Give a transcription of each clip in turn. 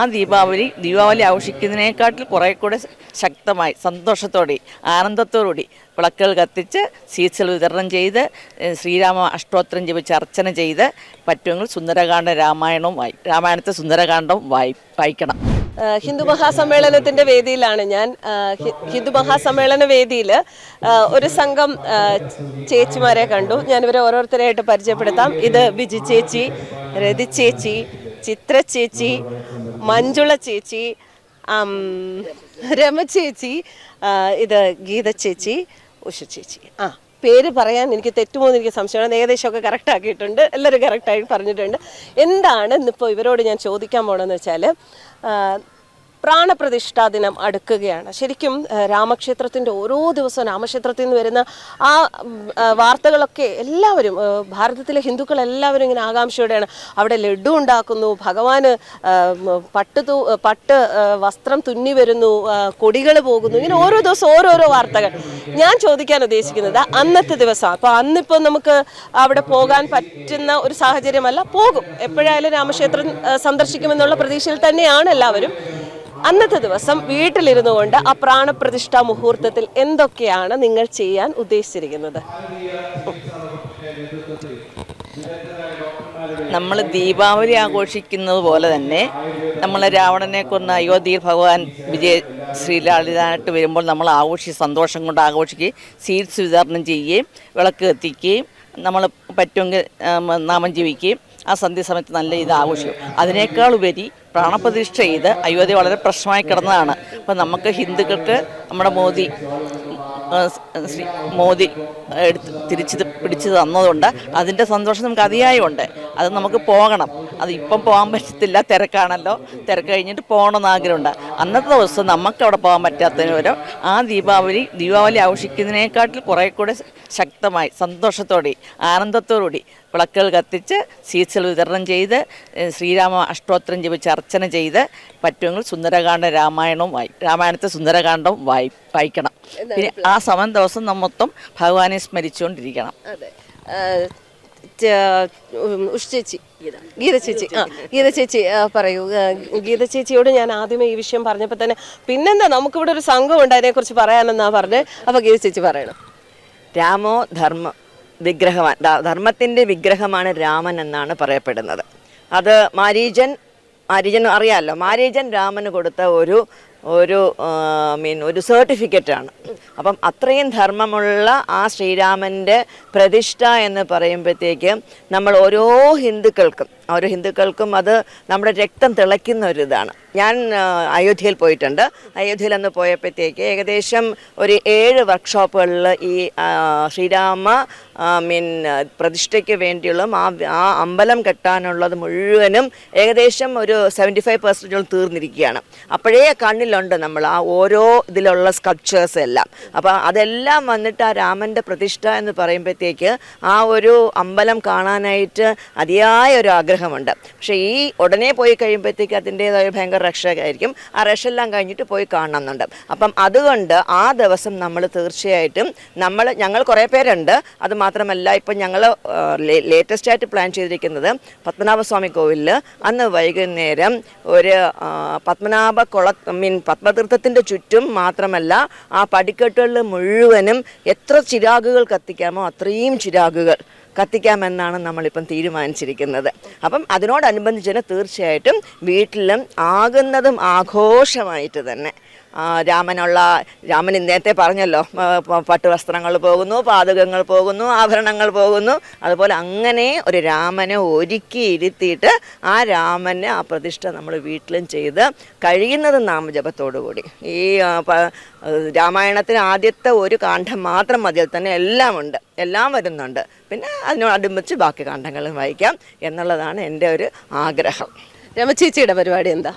ആ ദീപാവലി ദീപാവലി ആഘോഷിക്കുന്നതിനേക്കാട്ടിൽ കുറെ കൂടെ ശക്തമായി സന്തോഷത്തോടെ ആനന്ദത്തോടുകൂടി വിളക്കുകൾ കത്തിച്ച് സീറ്റ്സുകൾ വിതരണം ചെയ്ത് ശ്രീരാമ അഷ്ടോത്തരം ജപിച്ച് അർച്ചന ചെയ്ത് പറ്റുമെങ്കിൽ സുന്ദരകാന്ഡ രാമായണവും വായി രാമായണത്തെ സുന്ദരകാന്ഡവും വായി വായിക്കണം. ഹിന്ദു മഹാസമ്മേളനത്തിന്റെ വേദിയിലാണ് ഞാൻ ഹിന്ദു മഹാസമ്മേളന വേദിയിൽ ഒരു സംഘം ചേച്ചിമാരെ കണ്ടു. ഞാൻ ഓരോരുത്തരെയായിട്ട് പരിചയപ്പെടുത്താം. ഇത് ബിജി ചേച്ചി രതി ചേച്ചി ചിത്ര ചേച്ചി മഞ്ജുള ചേച്ചി രമ ചേച്ചി ഇത് ഗീത ചേച്ചി ഉഷ ചേച്ചി. ആ പേര് പറയാൻ എനിക്ക് തെറ്റുമോ എന്ന് എനിക്ക് സംശയമാണ്. ഏകദേശമൊക്കെ കറക്റ്റ് ആക്കിയിട്ടുണ്ട്. എല്ലാവരും കറക്റ്റായി പറഞ്ഞിട്ടുണ്ട്. എന്താണ് ഇന്നിപ്പോൾ ഇവരോട് ഞാൻ ചോദിക്കാൻ പോകണമെന്ന് വെച്ചാൽ പ്രാണപ്രതിഷ്ഠാ ദിനം അടുക്കുകയാണ്. ശരിക്കും രാമക്ഷേത്രത്തിന്റെ ഓരോ ദിവസവും രാമക്ഷേത്രത്തിൽ നിന്ന് വരുന്ന ആ വാർത്തകളൊക്കെ എല്ലാവരും ഭാരതത്തിലെ ഹിന്ദുക്കൾ എല്ലാവരും ഇങ്ങനെ ആകാംക്ഷയോടെയാണ്. അവിടെ ലഡു ഉണ്ടാക്കുന്നു ഭഗവാന് പട്ട് തൂ പട്ട് വസ്ത്രം തുന്നി വരുന്നു കൊടികൾ പോകുന്നു ഇങ്ങനെ ഓരോ ദിവസം ഓരോരോ വാർത്തകൾ. ഞാൻ ചോദിക്കാൻ ഉദ്ദേശിക്കുന്നത് അന്നത്തെ ദിവസം. അപ്പോൾ അന്നിപ്പോൾ നമുക്ക് അവിടെ പോകാൻ പറ്റുന്ന ഒരു സാഹചര്യമല്ല പോകും. എപ്പോഴായാലും രാമക്ഷേത്രം സന്ദർശിക്കുമെന്നുള്ള പ്രതീക്ഷയിൽ തന്നെയാണ് എല്ലാവരും. അന്നത്തെ ദിവസം വീട്ടിലിരുന്നു കൊണ്ട് ആ പ്രാണപ്രതിഷ്ഠാ മുഹൂർത്തത്തിൽ എന്തൊക്കെയാണ് നിങ്ങൾ ചെയ്യാൻ ഉദ്ദേശിച്ചിരിക്കുന്നത്? നമ്മൾ ദീപാവലി ആഘോഷിക്കുന്നത് പോലെ തന്നെ നമ്മൾ രാവണനെ കൊന്ന അയോധ്യയിൽ ഭഗവാൻ വിജയ ശ്രീലാളിതായിട്ട് വരുമ്പോൾ നമ്മൾ ആഘോഷിച്ച് സന്തോഷം കൊണ്ട് ആഘോഷിക്കുകയും സീറ്റ്സ് വിതരണം ചെയ്യുകയും വിളക്ക് കത്തിക്കുകയും നമ്മൾ പറ്റുമെങ്കിൽ നാമം ജീവിക്കുകയും ആ സന്ധ്യ സമയത്ത് നല്ല ഇത് ആഘോഷിക്കും. അതിനേക്കാൾ ഉപരി പ്രാണപ്രതിഷ്ഠ ചെയ്ത് അയോധ്യ വളരെ പ്രശ്നമായി കിടന്നതാണ്. അപ്പം നമുക്ക് ഹിന്ദുക്കൾക്ക് നമ്മുടെ മോദി ശ്രീ മോദി എടുത്ത് തിരിച്ച് പിടിച്ചു തന്നതുകൊണ്ട് അതിന്റെ സന്തോഷം നമുക്ക് അതിയായുണ്ട്. അത് നമുക്ക് പോകണം. അത് ഇപ്പം പോകാൻ പറ്റത്തില്ല തിരക്കാണല്ലോ. തിരക്ക് കഴിഞ്ഞിട്ട് പോകണമെന്ന് ആഗ്രഹമുണ്ട്. അന്നത്തെ ദിവസം നമുക്ക് അവിടെ പോകാൻ പറ്റാത്തതിന് ആ ദീപാവലി ദീപാവലി ആഘോഷിക്കുന്നതിനേക്കാട്ടിൽ കുറേ കൂടെ ശക്തമായി സന്തോഷത്തോടെ ആനന്ദത്തോടുകൂടി വിളക്കുകൾ കത്തിച്ച് സീറ്റ്സുകൾ വിതരണം ചെയ്ത് ശ്രീരാമ അഷ്ടോത്തരം ജപിച്ച് അർച്ചന ചെയ്ത് പറ്റുമെങ്കിൽ സുന്ദരകാന്ഡ രാമായണവും വായി രാമായണത്തെ സുന്ദരകാന്ഡവും വായി വായിക്കണം. പിന്നെ ആ സമയം ദിവസം മൊത്തം ഭഗവാനെ സ്മരിച്ചുകൊണ്ടിരിക്കണം. അതെ. ഉഷ് ചേച്ചി ഗീത ചേച്ചി ആ ഗീത ചേച്ചി പറയൂ. ഗീത ചേച്ചിയോട് ഞാൻ ആദ്യമേ ഈ വിഷയം പറഞ്ഞപ്പോൾ തന്നെ പിന്നെന്താ നമുക്കിവിടെ ഒരു സംഘം ഉണ്ട് അതിനെക്കുറിച്ച് പറയാനെന്നാ പറഞ്ഞത് അപ്പോൾ ഗീത ചേച്ചി പറയണം. രാമോ ധർമ്മ? വിഗ്രഹമാണ് ധർമ്മത്തിന്റെ വിഗ്രഹമാണ് രാമൻ എന്നാണ് പറയപ്പെടുന്നത്. അത് മാരീജൻ മാരീജൻ അറിയാമല്ലോ മാരീജൻ രാമന് കൊടുത്ത ഒരു ഒരു മീൻ ഒരു സർട്ടിഫിക്കറ്റാണ് അപ്പം അത്രയും ധർമ്മമുള്ള ആ ശ്രീരാമന്റെ പ്രതിഷ്ഠ എന്ന് പറയുമ്പോഴത്തേക്ക് നമ്മൾ ഓരോ ഹിന്ദുക്കൾക്കും ഓരോ ഹിന്ദുക്കൾക്കും അത് നമ്മുടെ രക്തം തിളയ്ക്കുന്ന ഒരു ഇതാണ്. ഞാൻ അയോധ്യയിൽ പോയിട്ടുണ്ട്. അയോധ്യയിൽ അന്ന് പോയപ്പോഴത്തേക്ക് ഏകദേശം ഒരു ഏഴ് വർക്ക്ഷോപ്പുകളിൽ ഈ ശ്രീരാമ മീൻ പ്രതിഷ്ഠയ്ക്ക് വേണ്ടിയുള്ള ആ ആ അമ്പലം കെട്ടാനുള്ളത് മുഴുവനും ഏകദേശം ഒരു സെവന്റി ഫൈവ് പെർസെന്റോളം തീർന്നിരിക്കുകയാണ്. അപ്പോഴേ കണ്ണിലുണ്ട് നമ്മൾ ആ ഓരോ ഇതിലുള്ള സ്കൾപ്ചേഴ്സ് എല്ലാം. അപ്പോൾ അതെല്ലാം വന്നിട്ട് ആ രാമന്റെ പ്രതിഷ്ഠ എന്ന് പറയുമ്പോഴത്തേക്ക് ആ ഒരു അമ്പലം കാണാനായിട്ട് അതിയായ ഒരു ആഗ്രഹമുണ്ട്. പക്ഷേ ഈ ഉടനെ പോയി കഴിയുമ്പോഴത്തേക്ക് അതിന്റേതായ ഭയങ്കര രക്ഷയായിരിക്കും. ആ രക്ഷെല്ലാം കഴിഞ്ഞിട്ട് പോയി കാണണമെന്നുണ്ട്. അപ്പം അതുകൊണ്ട് ആ ദിവസം നമ്മൾ തീർച്ചയായിട്ടും നമ്മൾ ഞങ്ങൾ കുറേ പേരുണ്ട്. അത് മാത്രമല്ല ഇപ്പം ഞങ്ങൾ ലേറ്റസ്റ്റ് ആയിട്ട് പ്ലാൻ ചെയ്തിരിക്കുന്നത് പത്മനാഭസ്വാമി കോവിലിൽ അന്ന് വൈകുന്നേരം ഒരു പത്മനാഭ കുള മീൻ പത്മതീർത്ഥത്തിന്റെ ചുറ്റും മാത്രമല്ല ആ പടിക്കെട്ടുകളിൽ മുഴുവനും എത്ര ചിരാകുകൾ കത്തിക്കാമോ അത്രയും ചിരാകുകൾ കത്തിക്കാമെന്നാണ് നമ്മളിപ്പം തീരുമാനിച്ചിരിക്കുന്നത്. അപ്പം അതിനോടനുബന്ധിച്ച് തന്നെ തീർച്ചയായിട്ടും വീട്ടിലും ആകുന്നതും ആഘോഷമായിട്ട് തന്നെ രാമനുള്ള രാമൻ നേരത്തെ പറഞ്ഞല്ലോ പട്ടുവസ്ത്രങ്ങൾ പോകുന്നു പാതകങ്ങൾ പോകുന്നു ആഭരണങ്ങൾ പോകുന്നു. അതുപോലെ അങ്ങനെ ഒരു രാമനെ ഒരുക്കി ഇരുത്തിയിട്ട് ആ രാമനെ ആ പ്രതിഷ്ഠ നമ്മൾ വീട്ടിലും ചെയ്ത് കഴിയുന്നത് നാമജപത്തോടു കൂടി. ഈ രാമായണത്തിന് ആദ്യത്തെ ഒരു കാണ്ഡം മാത്രം മതി അതിൽ തന്നെ എല്ലാം ഉണ്ട്. എല്ലാം വരുന്നുണ്ട്. പിന്നെ അതിനോടനുബന്ധിച്ച് ബാക്കി കാണ്ഡങ്ങളും വായിക്കാം എന്നുള്ളതാണ് എന്റെ ഒരു ആഗ്രഹം. രമചേച്ചിയുടെ പരിപാടി എന്താ?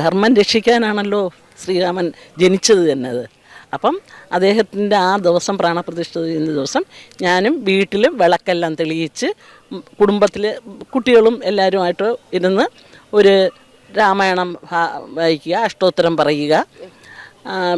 ധർമ്മം രക്ഷിക്കാനാണല്ലോ. ശ്രീരാമൻ ജനിച്ചത് തന്നെ അത് അപ്പം അദ്ദേഹത്തിന്റെ ആ ദിവസം പ്രാണപ്രതിഷ്ഠ ചെയ്യുന്ന ദിവസം ഞാനും വീട്ടിലും വിളക്കെല്ലാം തെളിയിച്ച് കുടുംബത്തിൽ കുട്ടികളും എല്ലാവരുമായിട്ട് ഇരുന്ന് ഒരു രാമായണം വായിക്കുക അഷ്ടോത്തരം പറയുക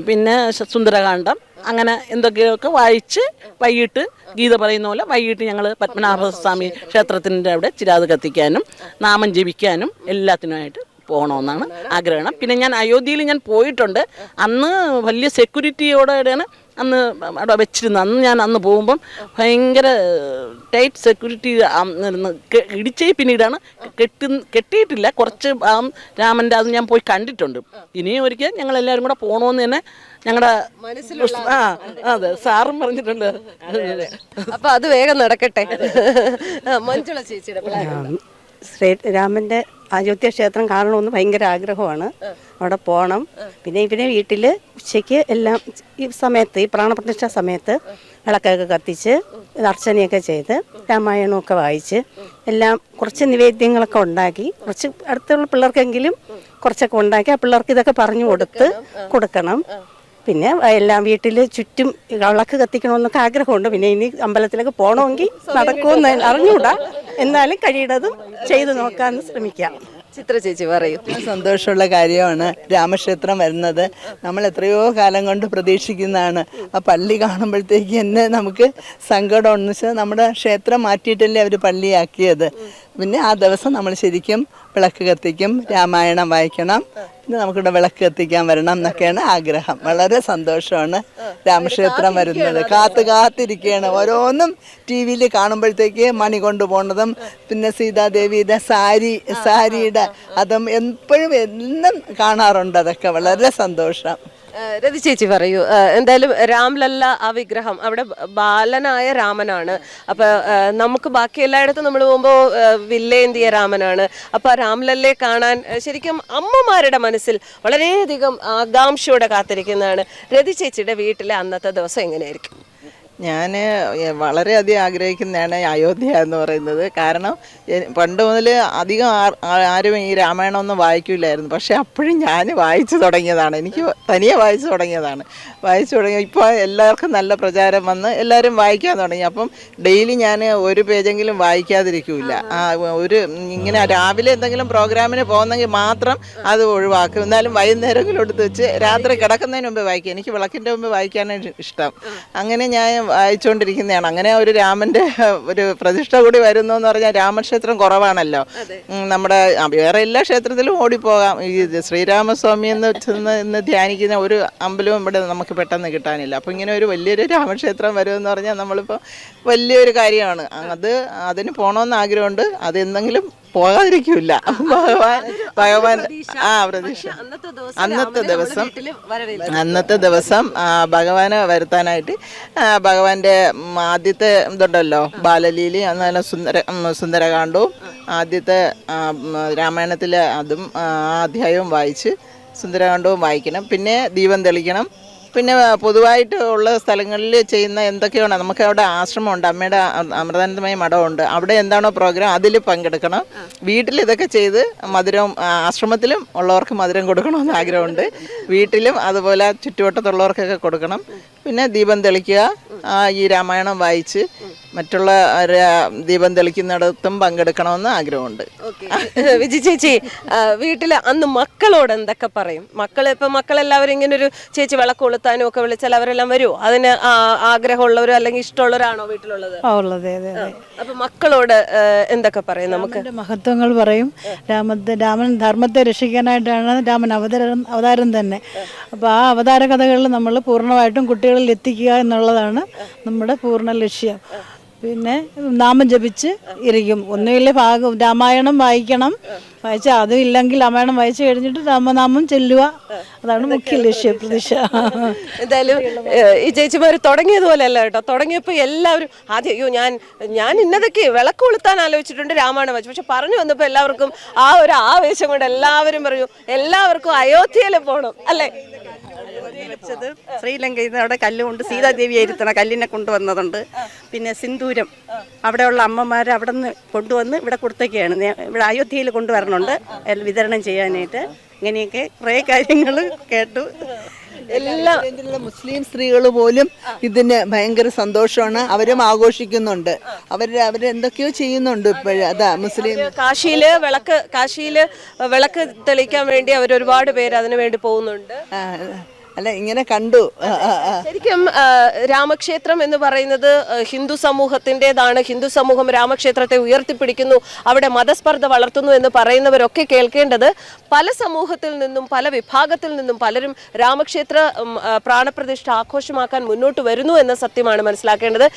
പിന്നെ സുന്ദരകാന്ഡം അങ്ങനെ എന്തൊക്കെയൊക്കെ വായിച്ച് വൈകിട്ട് ഗീത പറയുന്ന പോലെ വൈകിട്ട് ഞങ്ങൾ പത്മനാഭസ്വാമി ക്ഷേത്രത്തിന്റെ അവിടെ ചിരാത് കത്തിക്കാനും നാമം ജപിക്കാനും എല്ലാത്തിനുമായിട്ട് പോകണമെന്നാണ് ആഗ്രഹം. പിന്നെ ഞാൻ അയോധ്യയിൽ ഞാൻ പോയിട്ടുണ്ട്. അന്ന് വലിയ സെക്യൂരിറ്റിയോടെയാണ് അന്ന് അവിടെ വെച്ചിരുന്നത്. അന്ന് ഞാൻ അന്ന് പോകുമ്പം ഭയങ്കര ടൈറ്റ് സെക്യൂരിറ്റി ഇടിച്ചേ പിന്നീടാണ് കെട്ടി കെട്ടിയിട്ടില്ല. കുറച്ച് രാമന്റെ അത് ഞാൻ പോയി കണ്ടിട്ടുണ്ട്. ഇനിയും ഒരിക്കൽ ഞങ്ങൾ എല്ലാവരും കൂടെ പോകണമെന്ന് തന്നെ ഞങ്ങളുടെ ആ അതെ സാറും പറഞ്ഞിട്ടുണ്ട്. അപ്പൊ അത് വേഗം നടക്കട്ടെ. മഞ്ജുള ചേച്ചിയുടെ plan. അയോധ്യ ക്ഷേത്രം കാണണമെന്ന് ഭയങ്കര ആഗ്രഹമാണ്. അവിടെ പോകണം പിന്നെ ഇവരെ വീട്ടിൽ ഉച്ചയ്ക്ക് എല്ലാം ഈ സമയത്ത് ഈ പ്രാണപ്രതിഷ്ഠ സമയത്ത് വിളക്കൊക്കെ കത്തിച്ച് അർച്ചനയൊക്കെ ചെയ്ത് രാമായണമൊക്കെ വായിച്ച് എല്ലാം കുറച്ച് നിവേദ്യങ്ങളൊക്കെ ഉണ്ടാക്കി കുറച്ച് അടുത്തുള്ള പിള്ളേർക്കെങ്കിലും കുറച്ചൊക്കെ ഉണ്ടാക്കി ആ പിള്ളേർക്ക് ഇതൊക്കെ പറഞ്ഞു കൊടുത്ത് കൊടുക്കണം. പിന്നെ എല്ലാം വീട്ടിൽ ചുറ്റും വിളക്ക് കത്തിക്കണമെന്നൊക്കെ ആഗ്രഹമുണ്ട്. പിന്നെ ഇനി അമ്പലത്തിലൊക്കെ പോകണമെങ്കിൽ നടക്കുമെന്ന് അറിഞ്ഞൂടാ. എന്നാലും കഴിയുന്നതും ചെയ്തു നോക്കാൻ ശ്രമിക്കാം. ചിത്ര ചേച്ചി പറയൂ. സന്തോഷമുള്ള കാര്യമാണ് രാമക്ഷേത്രം വരുന്നത്. നമ്മൾ എത്രയോ കാലം കൊണ്ട് പ്രതീക്ഷിക്കുന്നതാണ്. ആ പള്ളി കാണുമ്പോഴത്തേക്ക് തന്നെ നമുക്ക് സങ്കടം എന്ന് വെച്ചാൽ നമ്മുടെ ക്ഷേത്രം മാറ്റിയിട്ടല്ലേ അവർ പള്ളിയാക്കിയത്. പിന്നെ ആ ദിവസം നമ്മൾ ശരിക്കും വിളക്ക് കത്തിക്കും രാമായണം വായിക്കണം പിന്നെ നമുക്കിവിടെ വിളക്ക് കത്തിക്കാൻ വരണം എന്നൊക്കെയാണ് ആഗ്രഹം. വളരെ സന്തോഷമാണ് രാമക്ഷേത്രം വരുന്നത്. കാത്തു കാത്തിരിക്കുകയാണ്. ഓരോന്നും ടി വിയിൽ കാണുമ്പോഴത്തേക്ക് മണി കൊണ്ടുപോകുന്നതും പിന്നെ സീതാദേവിയുടെ സാരി സാരിയുടെ അതും എപ്പോഴും എന്നും കാണാറുണ്ട്. അതൊക്കെ വളരെ സന്തോഷം. രതി ചേച്ചി പറയൂ. എന്തായാലും രാംലല്ല ആ വിഗ്രഹം. അവിടെ ബാലനായ രാമനാണ്. അപ്പൊ നമുക്ക് ബാക്കി എല്ലായിടത്തും നമ്മൾ പോകുമ്പോൾ വില്ലേന്തിയ രാമനാണ്. അപ്പൊ ആ രാംലല്ലെ കാണാൻ ശരിക്കും അമ്മമാരുടെ മനസ്സിൽ വളരെയധികം ആകാംക്ഷയോടെ കാത്തിരിക്കുന്നതാണ് രതി ചേച്ചിയുടെ വീട്ടിലെ അന്നത്തെ ദിവസം എങ്ങനെയായിരിക്കും? ഞാൻ വളരെയധികം ആഗ്രഹിക്കുന്നതാണ് അയോധ്യ എന്ന് പറയുന്നത്. കാരണം പണ്ട് മുതൽ അധികം ആരും ഈ രാമായണം ഒന്നും വായിക്കില്ലായിരുന്നു. പക്ഷേ അപ്പോഴും ഞാൻ വായിച്ചു തുടങ്ങിയതാണ്. എനിക്ക് തനിയെ വായിച്ചു തുടങ്ങിയതാണ്. വായിച്ചു തുടങ്ങി ഇപ്പോൾ എല്ലാവർക്കും നല്ല പ്രചാരം വന്ന് എല്ലാവരും വായിക്കാൻ തുടങ്ങി. അപ്പം ഡെയിലി ഞാൻ ഒരു പേജെങ്കിലും വായിക്കാതിരിക്കില്ല. ആ ഒരു ഇങ്ങനെ രാവിലെ എന്തെങ്കിലും പ്രോഗ്രാമിന് പോകുന്നെങ്കിൽ മാത്രം അത് ഒഴിവാക്കും. എന്നാലും വൈകുന്നേരമെങ്കിലും എടുത്ത് വെച്ച് രാത്രി കിടക്കുന്നതിന് മുമ്പ് വായിക്കും. എനിക്ക് വിളക്കിന്റെ മുമ്പ് വായിക്കാനാണ് ഇഷ്ടം. അങ്ങനെ ഞാൻ വായിച്ചുകൊണ്ടിരിക്കുന്നതാണ് അങ്ങനെ ഒരു രാമന്റെ ഒരു പ്രതിഷ്ഠ കൂടി വരുന്നു എന്ന് പറഞ്ഞാൽ രാമക്ഷേത്രം കുറവാണല്ലോ. നമ്മുടെ വേറെ എല്ലാ ക്ഷേത്രത്തിലും ഓടിപ്പോകാം. ഈ ശ്രീരാമസ്വാമി എന്ന് ചെന്ന് ഇന്ന് ധ്യാനിക്കുന്ന ഒരു അമ്പലവും ഇവിടെ നമുക്ക് പെട്ടെന്ന് കിട്ടാനില്ല. അപ്പോൾ ഇങ്ങനെ ഒരു വലിയൊരു രാമക്ഷേത്രം വരുമെന്ന് പറഞ്ഞാൽ നമ്മളിപ്പോൾ വലിയൊരു കാര്യമാണ്. അത് അതിന് പോകണമെന്ന് ആഗ്രഹമുണ്ട്. അത് എന്തെങ്കിലും പോകാതിരിക്കില്ല ഭഗവാൻ ഭഗവാൻ ആ പ്രതീക്ഷ. അന്നത്തെ ദിവസം അന്നത്തെ ദിവസം ഭഗവാനെ വരുത്താനായിട്ട് ഭഗവാന്റെ ആദ്യത്തെ ഇതുണ്ടല്ലോ ബാലലീലി അതുപോലെ സുന്ദര ഉം, ആദ്യത്തെ രാമായണത്തിലെ അതും ആ അധ്യായവും വായിച്ച് സുന്ദരകാണ്ഡവും വായിക്കണം. പിന്നെ ദീപം തെളിക്കണം. പിന്നെ പൊതുവായിട്ട് ഉള്ള സ്ഥലങ്ങളിൽ ചെയ്യുന്ന എന്തൊക്കെയാണ് നമുക്ക് അവിടെ ആശ്രമമുണ്ട്. അമ്മയുടെ അമൃതാനന്ദമയ മഠമുണ്ട്. അവിടെ എന്താണോ പ്രോഗ്രാം അതിൽ പങ്കെടുക്കണം. വീട്ടിൽ ഇതൊക്കെ ചെയ്ത് മധുരം ആശ്രമത്തിലും ഉള്ളവർക്ക് മധുരം കൊടുക്കണമെന്ന് ആഗ്രഹമുണ്ട്. വീട്ടിലും അതുപോലെ ചുറ്റുവട്ടത്തുള്ളവർക്കൊക്കെ കൊടുക്കണം. പിന്നെ ദീപം തെളിക്കുക ഈ രാമായണം വായിച്ച് മറ്റുള്ള ദീപം തെളിക്കുന്നിടത്തും പങ്കെടുക്കണമെന്ന് ആഗ്രഹമുണ്ട്. വിജി ചേച്ചി വീട്ടിൽ വീട്ടിൽ അന്ന് മക്കളോട് എന്തൊക്കെ പറയും? മക്കൾ ഇപ്പൊ മക്കളെല്ലാവരും ഇങ്ങനെ ഒരു ചേച്ചി വിളക്ക് കൊളുത്താനും ഒക്കെ വിളിച്ചാൽ അവരെല്ലാം വരുമോ അതിന് ആഗ്രഹമുള്ളവരോ അല്ലെങ്കിൽ ഇഷ്ടമുള്ളവരാണോ വീട്ടിലുള്ളത്? അപ്പൊ മക്കളോട് എന്തൊക്കെ പറയും നമുക്ക്? മഹത്വങ്ങൾ പറയും. രാമത്തെ രാമൻ ധർമ്മത്തെ രക്ഷിക്കാനായിട്ടാണ് രാമൻ അവതാരം അവതാരം തന്നെ. അപ്പോൾ ആ അവതാര കഥകളിൽ നമ്മൾ പൂർണമായിട്ടും കുട്ടികളിൽ എത്തിക്കുക എന്നുള്ളതാണ് നമ്മുടെ പൂർണ ലക്ഷ്യം. പിന്നെ നാമം ജപിച്ച് ഇരിക്കും. ഒന്നുമില്ല ഭാഗം രാമായണം വായിക്കണം. വായിച്ച അതും ഇല്ലെങ്കിൽ രാമായണം വായിച്ചു കഴിഞ്ഞിട്ട് രാമനാമം ചെല്ലുക. അതാണ് മുഖ്യ ലക്ഷ്യം പ്രതീക്ഷ. എന്തായാലും ഈ ചേച്ചിമാർ തുടങ്ങിയതുപോലെയല്ല കേട്ടോ. തുടങ്ങിയപ്പോൾ എല്ലാവരും ആദ്യം അയ്യോ ഞാൻ ഞാൻ ഇന്നതൊക്കെ വിളക്ക് കൊളുത്താൻ ആലോചിച്ചിട്ടുണ്ട് രാമായണം വായിച്ചു. പക്ഷെ പറഞ്ഞു വന്നപ്പോൾ എല്ലാവർക്കും ആ ഒരു ആവേശം കൊണ്ട് എല്ലാവരും പറഞ്ഞു എല്ലാവർക്കും അയോധ്യയിൽ പോകണം അല്ലേ? വെച്ചത് ശ്രീലങ്കയിൽ നിന്ന് അവിടെ കല്ലുകൊണ്ട് സീതാദേവിയെ ഇരുത്തണ കല്ലിനെ കൊണ്ടുവന്നതുണ്ട്. പിന്നെ സിന്ദൂരം. അവിടെയുള്ള അമ്മമാർ അവിടെ നിന്ന് കൊണ്ടുവന്ന് ഇവിടെ കൊടുത്തൊക്കെയാണ് ഇവിടെ അയോധ്യയിൽ കൊണ്ടുവരണുണ്ട്. വിതരണം ചെയ്യാനായിട്ട്. ഇങ്ങനെയൊക്കെ കുറേ കാര്യങ്ങൾ കേട്ടു. എല്ലാ മുസ്ലിം സ്ത്രീകൾ പോലും ഇതിന് ഭയങ്കര സന്തോഷമാണ്. അവരും ആഘോഷിക്കുന്നുണ്ട്. അവർ അവരെന്തൊക്കെയോ ചെയ്യുന്നുണ്ട് ഇപ്പോഴും. അതാ മുസ്ലിം. കാശിയിൽ വിളക്ക് കാശിയിൽ വിളക്ക് തെളിയിക്കാൻ വേണ്ടി അവർ ഒരുപാട് പേര് അതിനു വേണ്ടി പോകുന്നുണ്ട്. അല്ല ഇങ്ങനെ കണ്ടു. ശരിക്കും രാമക്ഷേത്രം എന്ന് പറയുന്നത് ഹിന്ദു സമൂഹത്തിന്റെതാണ്. ഹിന്ദു സമൂഹം രാമക്ഷേത്രത്തെ ഉയർത്തിപ്പിടിക്കുന്നു അവിടെ മതസ്പർദ്ധ വളർത്തുന്നു എന്ന് പറയുന്നവരൊക്കെ കേൾക്കേണ്ടത് പല സമൂഹത്തിൽ നിന്നും പല വിഭാഗത്തിൽ നിന്നും പലരും രാമക്ഷേത്ര പ്രാണപ്രതിഷ്ഠ ആഘോഷമാക്കാൻ മുന്നോട്ട് വരുന്നു എന്ന സത്യമാണ് മനസ്സിലാക്കേണ്ടത്.